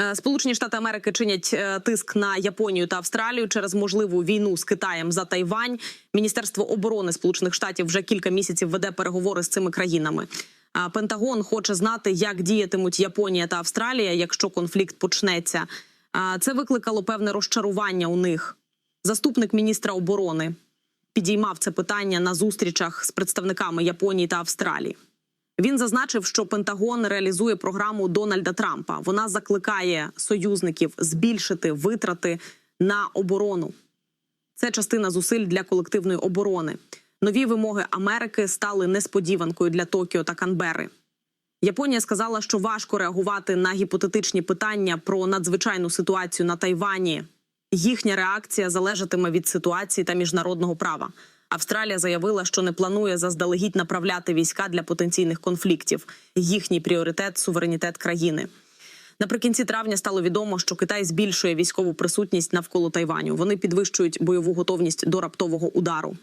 Е, Сполучені Штати Америки чинять е, тиск на Японію та Австралію через можливу війну з Китаєм за Тайвань. Міністерство оборони Сполучених Штатів вже кілька місяців веде переговори з цими країнами. Пентагон хоче знати, як діятимуть Японія та Австралія, якщо конфлікт почнеться. Це викликало певне розчарування у них. Заступник міністра оборони підіймав це питання на зустрічах з представниками Японії та Австралії. Він зазначив, що Пентагон реалізує програму Дональда Трампа. Вона закликає союзників збільшити витрати на оборону. Це частина зусиль для колективної оборони. Нові вимоги Америки стали несподіванкою для Токіо та Канбери. Японія сказала, що важко реагувати на гіпотетичні питання про надзвичайну ситуацію на Тайвані. Їхня реакція залежатиме від ситуації та міжнародного права. Австралія заявила, що не планує заздалегідь направляти війська для потенційних конфліктів. Їхній пріоритет суверенітет країни. Наприкінці травня стало відомо, що Китай збільшує військову присутність навколо Тайваню. Вони підвищують бойову готовність до раптового удару.